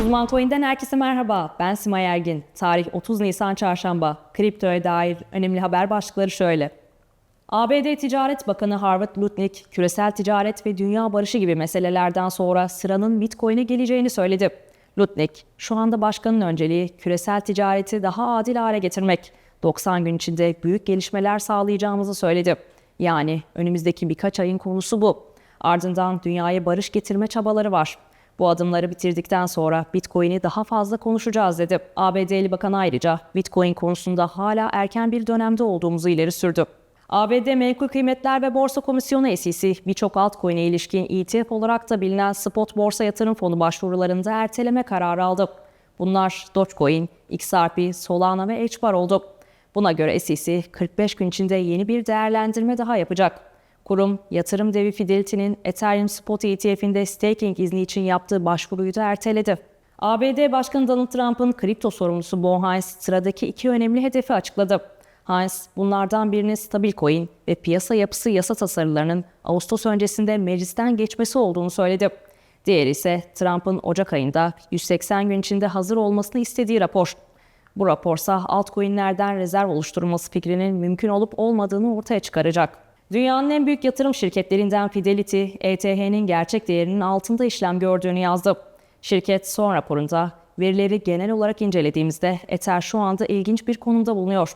Uzman Coin'den herkese merhaba. Ben Simay Ergin. Tarih 30 Nisan Çarşamba. Kriptoya dair önemli haber başlıkları şöyle. ABD Ticaret Bakanı Harvard Lutnick, küresel ticaret ve dünya barışı gibi meselelerden sonra sıranın Bitcoin'e geleceğini söyledi. Lutnick, şu anda başkanın önceliği küresel ticareti daha adil hale getirmek. 90 gün içinde büyük gelişmeler sağlayacağımızı söyledi. Yani önümüzdeki birkaç ayın konusu bu. Ardından dünyaya barış getirme çabaları var. Bu adımları bitirdikten sonra Bitcoin'i daha fazla konuşacağız dedi. ABD'li bakan ayrıca Bitcoin konusunda hala erken bir dönemde olduğumuzu ileri sürdü. ABD Menkul Kıymetler ve Borsa Komisyonu SEC birçok altcoin'e ilişkin ETF olarak da bilinen spot borsa yatırım fonu başvurularında erteleme kararı aldı. Bunlar Dogecoin, XRP, Solana ve HBAR oldu. Buna göre SEC 45 gün içinde yeni bir değerlendirme daha yapacak. Kurum, yatırım devi Fidelity'nin Ethereum Spot ETF'inde staking izni için yaptığı başvuruyu da erteledi. ABD Başkanı Donald Trump'ın kripto sorumlusu Bo Hines sıradaki iki önemli hedefi açıkladı. Hines, bunlardan birinin stabil coin ve piyasa yapısı yasa tasarılarının Ağustos öncesinde meclisten geçmesi olduğunu söyledi. Diğeri ise Trump'ın Ocak ayında 180 gün içinde hazır olmasını istediği rapor. Bu raporsa altcoin'lerden rezerv oluşturulması fikrinin mümkün olup olmadığını ortaya çıkaracak. Dünyanın en büyük yatırım şirketlerinden Fidelity, ETH'nin gerçek değerinin altında işlem gördüğünü yazdı. Şirket son raporunda verileri genel olarak incelediğimizde Ether şu anda ilginç bir konumda bulunuyor.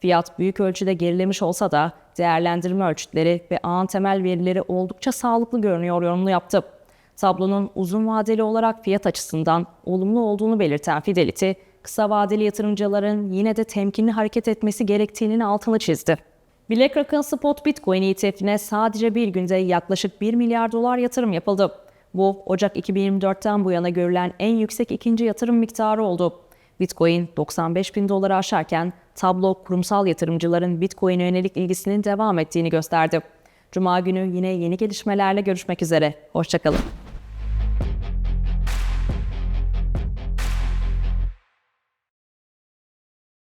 Fiyat büyük ölçüde gerilemiş olsa da değerlendirme ölçütleri ve ağın temel verileri oldukça sağlıklı görünüyor yorumunu yaptı. Tablonun uzun vadeli olarak fiyat açısından olumlu olduğunu belirten Fidelity, kısa vadeli yatırımcıların yine de temkinli hareket etmesi gerektiğinin altını çizdi. BlackRock'ın Spot Bitcoin ETF'ine sadece bir günde yaklaşık 1 milyar dolar yatırım yapıldı. Bu Ocak 2024'ten bu yana görülen en yüksek ikinci yatırım miktarı oldu. Bitcoin 95 bin doları aşarken tablo kurumsal yatırımcıların Bitcoin'e yönelik ilgisinin devam ettiğini gösterdi. Cuma günü yine yeni gelişmelerle görüşmek üzere. Hoşçakalın.